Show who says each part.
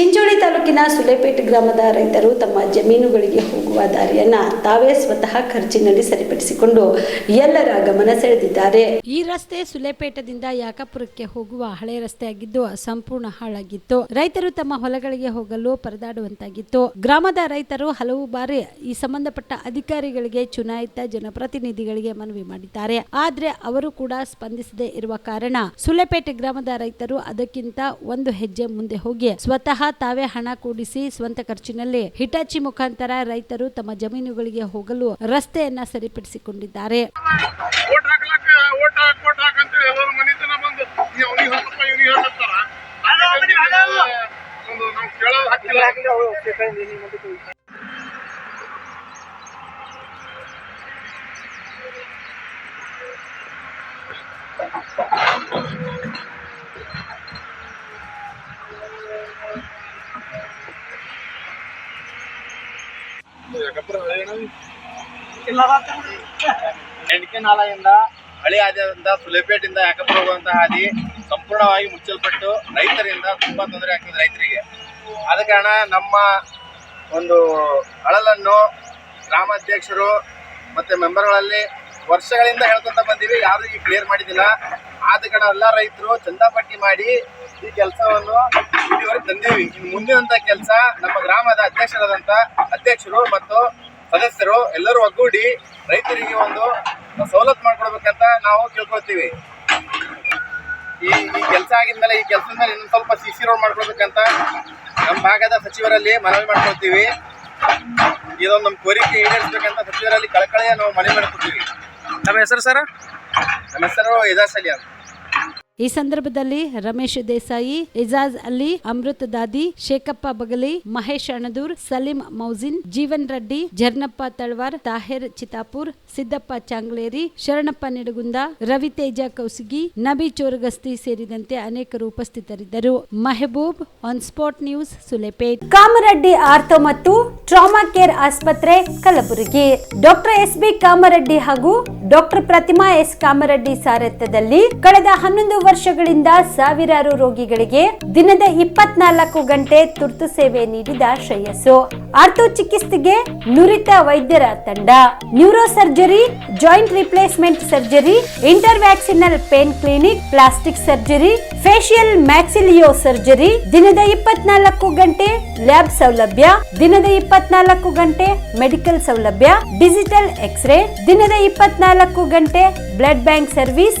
Speaker 1: ಚಿಂಚೋಳಿ ತಾಲೂಕಿನ ಸುಲೇಪೇಟೆ ಗ್ರಾಮದ ರೈತರು ತಮ್ಮ ಜಮೀನುಗಳಿಗೆ ಹೋಗುವ ದಾರಿಯನ್ನ ತಾವೇ ಸ್ವತಃ ಖರ್ಚಿನಲ್ಲಿ ಸರಿಪಡಿಸಿಕೊಂಡು ಎಲ್ಲರ ಗಮನ ಸೆಳೆದಿದ್ದಾರೆ. ಈ ರಸ್ತೆ ಸುಲೇಪೇಟದಿಂದ ಯಾಕಪುರಕ್ಕೆ ಹೋಗುವ ಹಳೆ ರಸ್ತೆಯಾಗಿದ್ದು ಸಂಪೂರ್ಣ ಹಾಳಾಗಿತ್ತು. ರೈತರು ತಮ್ಮ ಹೊಲಗಳಿಗೆ ಹೋಗಲು ಪರದಾಡುವಂತಾಗಿತ್ತು. ಗ್ರಾಮದ ರೈತರು ಹಲವು ಬಾರಿ ಈ ಸಂಬಂಧಪಟ್ಟ ಅಧಿಕಾರಿಗಳಿಗೆ, ಚುನಾಯಿತ ಜನಪ್ರತಿನಿಧಿಗಳಿಗೆ ಮನವಿ ಮಾಡಿದ್ದಾರೆ. ಆದ್ರೆ ಅವರು ಕೂಡ ಸ್ಪಂದಿಸದೇ ಇರುವ ಕಾರಣ ಸುಲೇಪೇಟೆ ಗ್ರಾಮದ ರೈತರು ಅದಕ್ಕಿಂತ ಒಂದು ಹೆಜ್ಜೆ ಮುಂದೆ ಹೋಗಿ ಸ್ವತಃ ತಾವೇ ಹಣ ಕೂಡಿಸಿ ಸ್ವಂತ ಖರ್ಚಿನಲ್ಲಿ ಹಿಟಾಚಿ ಮುಖಾಂತರ ರೈತರು ತಮ್ಮ ಜಮೀನುಗಳಿಗೆ ಹೋಗಲು ರಸ್ತೆಯನ್ನ ಸರಿಪಡಿಸಿಕೊಂಡಿದ್ದಾರೆ.
Speaker 2: Thank ಹಾಕ್ಲಕ್ಕ
Speaker 3: ಎಣಿಕೆ ನಾಲೆಯಿಂದ ಹಳಿ ಹಾದಿಯಿಂದ ಸುಲೇಪೇಟಿಂದ ಯಾಕಪ್ಪ ಹೋಗುವಂತಹ ಹಾದಿ ಸಂಪೂರ್ಣವಾಗಿ ಮುಚ್ಚಲ್ಪಟ್ಟು ರೈತರಿಂದ ತುಂಬಾ ತೊಂದರೆ ಆಗ್ತದೆ ರೈತರಿಗೆ. ಆದ ಕಾರಣ ನಮ್ಮ ಒಂದು ಅಳಲನ್ನು ಗ್ರಾಮಾಧ್ಯಕ್ಷರು ಮತ್ತೆ ಮೆಂಬರ್ಗಳಲ್ಲಿ ವರ್ಷಗಳಿಂದ ಹೇಳ್ಕೊಂತ ಬಂದೀವಿ, ಯಾರು ಈಗ ಕ್ಲಿಯರ್ ಮಾಡಿದಿಲ್ಲ. ಆದ ಕಾರಣ ಎಲ್ಲ ರೈತರು ಚಂದಾಪಟ್ಟಿ ಮಾಡಿ ಈ ಕೆಲಸವನ್ನು ಇಲ್ಲಿವರೆಗೆ ತಂದೀವಿ ಮುಂದಿನಂತ ಕೆಲಸ ನಮ್ಮ ಗ್ರಾಮದ ಅಧ್ಯಕ್ಷರಾದಂತ ಅಧ್ಯಕ್ಷರು ಮತ್ತು ಸದಸ್ಯರು ಎಲ್ಲರೂ ಒಗ್ಗೂಡಿ ರೈತರಿಗೆ ಒಂದು ಸವಲತ್ತು ಮಾಡ್ಕೊಡ್ಬೇಕಂತ ನಾವು ಕೇಳ್ಕೊಳ್ತೀವಿ ಈ ಈ ಕೆಲಸ ಆಗಿದ್ಮೇಲೆ ಈ ಕೆಲಸದ ಮೇಲೆ ಇನ್ನೊಂದು ಸ್ವಲ್ಪ ಸಿ ಸಿ ರೋಡ್ ಮಾಡ್ಕೊಳ್ಬೇಕಂತ ನಮ್ಮ ಭಾಗದ ಸಚಿವರಲ್ಲಿ ಮನವಿ ಮಾಡ್ಕೊಳ್ತೀವಿ. ಇದೊಂದು ನಮ್ಮ ಕೋರಿಕೆ ಈಡೇರಿಸ್ಬೇಕಂತ ಸಚಿವರಲ್ಲಿ ಕಳಕಳಿಯ ನಾವು ಮನವಿ ಮಾಡ್ಕೊಳ್ತೀವಿ.
Speaker 4: ನಮ್ಮ ಹೆಸರು ಸರ್?
Speaker 3: ನಮ್ಮ ಹೆಸರು ಅಲಿ ಅಂತ.
Speaker 1: ಈ ಸಂದರ್ಭದಲ್ಲಿ ರಮೇಶ್ ದೇಸಾಯಿ, ಇಜಾಜ್ ಅಲಿ, ಅಮೃತ್ ದಾದಿ, ಶೇಖಪ್ಪ ಬಗಲಿ, ಮಹೇಶ್ ಅಣದೂರ್, ಸಲೀಂ ಮೌಜಿನ್, ಜೀವನ್ ರೆಡ್ಡಿ, ಜರ್ನಪ್ಪ ತಳ್ವಾರ್, ತಾಹಿರ್ ಚಿತಾಪುರ್ ಸಿದ್ದಪ್ಪ ಚಾಂಗ್ಲೇರಿ, ಶರಣಪ್ಪ ನಿಡಗುಂದ ರವಿತೇಜ ಕೌಸಿಗಿ, ನಬಿ ಚೋರಗಸ್ತಿ ಸೇರಿದಂತೆ ಅನೇಕರು ಉಪಸ್ಥಿತರಿದ್ದರು. Mehboob on spot news, Sulepet. Kamareddi ortho ಮತ್ತು ಟ್ರಾಮಾ ಕೇರ್ ಆಸ್ಪತ್ರೆ, Kalaburagi. Doctor S B Kamareddi ಹಾಗೂ ಡಾಕ್ಟರ್ ಪ್ರತಿಮಾ ಎಸ್. ಕಾಮರೆಡ್ಡಿ ಸಾರಥ್ಯದಲ್ಲಿ ಕಳೆದ ಹನ್ನೊಂದು ವರ್ಷಗಳಿಂದ ಸಾವಿರಾರು ರೋಗಿಗಳಿಗೆ ದಿನದ ಇಪ್ಪತ್ನಾಲ್ಕು ಗಂಟೆ ತುರ್ತು ಸೇವೆ ನೀಡಿದ ಶ್ರೇಯಸ್ಸು. ಆರ್ಥೋ ಚಿಕಿತ್ಸೆಗೆ ನುರಿತ ವೈದ್ಯರ ತಂಡ. Neuro surgery, joint replacement surgery interventional pain clinic, plastic surgery facial maxillo surgery, ದಿನದ ಇಪ್ಪತ್ನಾಲ್ಕು ಗಂಟೆ ಲ್ಯಾಬ್ ಸೌಲಭ್ಯ, ದಿನದ ಇಪ್ಪತ್ನಾಲ್ಕು ಗಂಟೆ ಮೆಡಿಕಲ್ ಸೌಲಭ್ಯ, ಡಿಜಿಟಲ್ ಎಕ್ಸ್ರೇ, ದಿನದ ಇಪ್ಪತ್ನಾಲ್ಕು ಗಂಟೆ ಬ್ಲಡ್ ಬ್ಯಾಂಕ್ ಸರ್ವಿಸ್